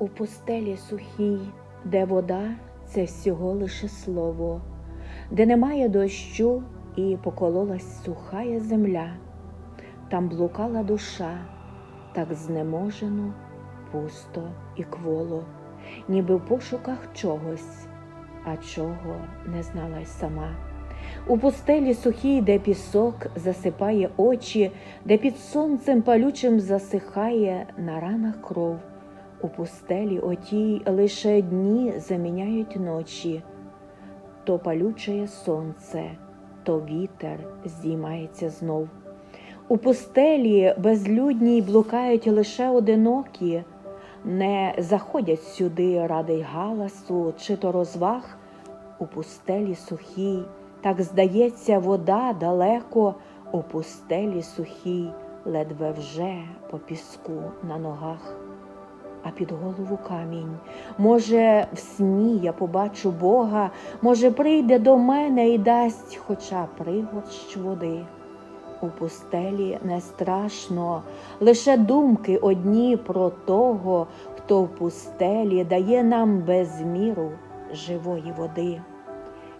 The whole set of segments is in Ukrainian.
У пустелі сухій, де вода це всього лише слово, де немає дощу і покололась сухая земля, там блукала душа, так знеможено, пусто і кволо, ніби в пошуках чогось, а чого не знала й сама. У пустелі сухій, де пісок засипає очі, де під сонцем палючим засихає на ранах кров. У пустелі отій лише дні заміняють ночі, то палючає сонце, то вітер здіймається знов. У пустелі безлюдній блукають лише одинокі, не заходять сюди ради галасу чи то розваг. У пустелі сухій, так здається, вода далеко, у пустелі сухій, ледве вже по піску на ногах а під голову камінь. Може, в сні я побачу Бога, може, прийде до мене і дасть хоча пригорщ води. У пустелі не страшно, лише думки одні про того, хто в пустелі дає нам без міру живої води.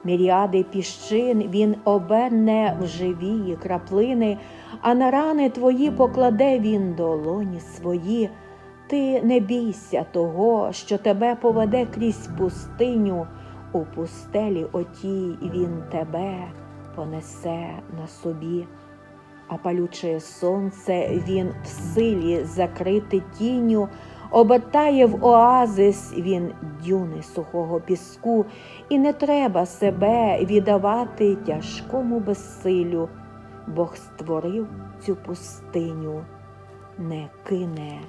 Міріади піщин він оберне в живії краплини, а на рани твої покладе він долоні свої. Ти не бійся того, що тебе поведе крізь пустиню, у пустелі отій він тебе понесе на собі, а палюче сонце він в силі закрити тінню, обертає в оазис він дюни сухого піску, і не треба себе віддавати тяжкому безсилю. Бог створив цю пустиню, не кине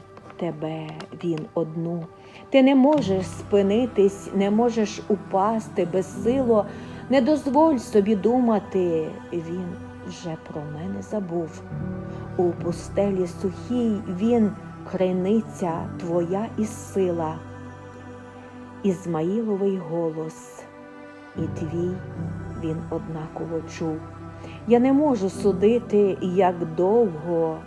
тебе він одну. Ти не можеш спинитись, не можеш упасти безсило, не дозволь собі думати, він вже про мене забув. У пустелі сухій він криниця твоя і сила, Ізмаїловий голос, і твій він однаково чув. Я не можу судити, як довго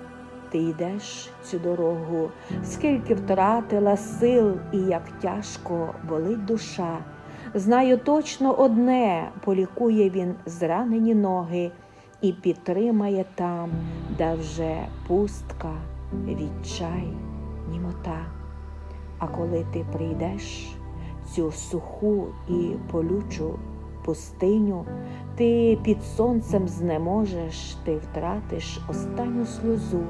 ти йдеш цю дорогу, скільки втратила сил і як тяжко болить душа. Знаю точно одне полікує він зранені ноги і підтримає там, де вже пустка, відчай, німота. А коли ти прийдеш цю суху і полючу пустиню, ти під сонцем знеможеш, ти втратиш останню сльозу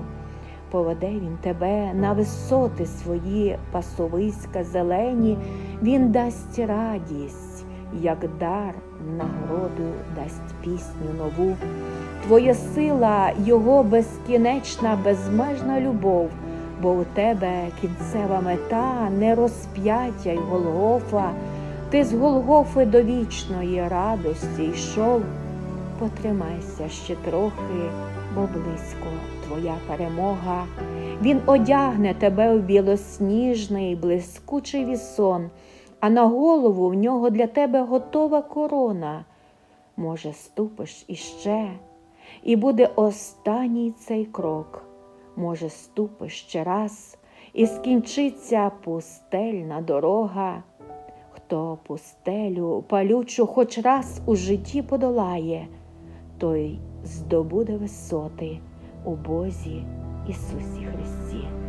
поведе він тебе на висоти свої пасовиська зелені, він дасть радість, як дар нагороду дасть пісню нову. Твоя сила, його безкінечна, безмежна любов, бо у тебе кінцева мета, не розп'яття й Голгофа, ти з Голгофи до вічної радості йшов. Потримайся ще трохи, бо близько твоя перемога. Він одягне тебе в білосніжний, блискучий вісон, а на голову в нього для тебе готова корона. Може, ступиш іще, і буде останній цей крок. Може, ступиш ще раз, і скінчиться пустельна дорога. Хто пустелю палючу хоч раз у житті подолає, той здобуде висоти у Бозі Ісусі Христі.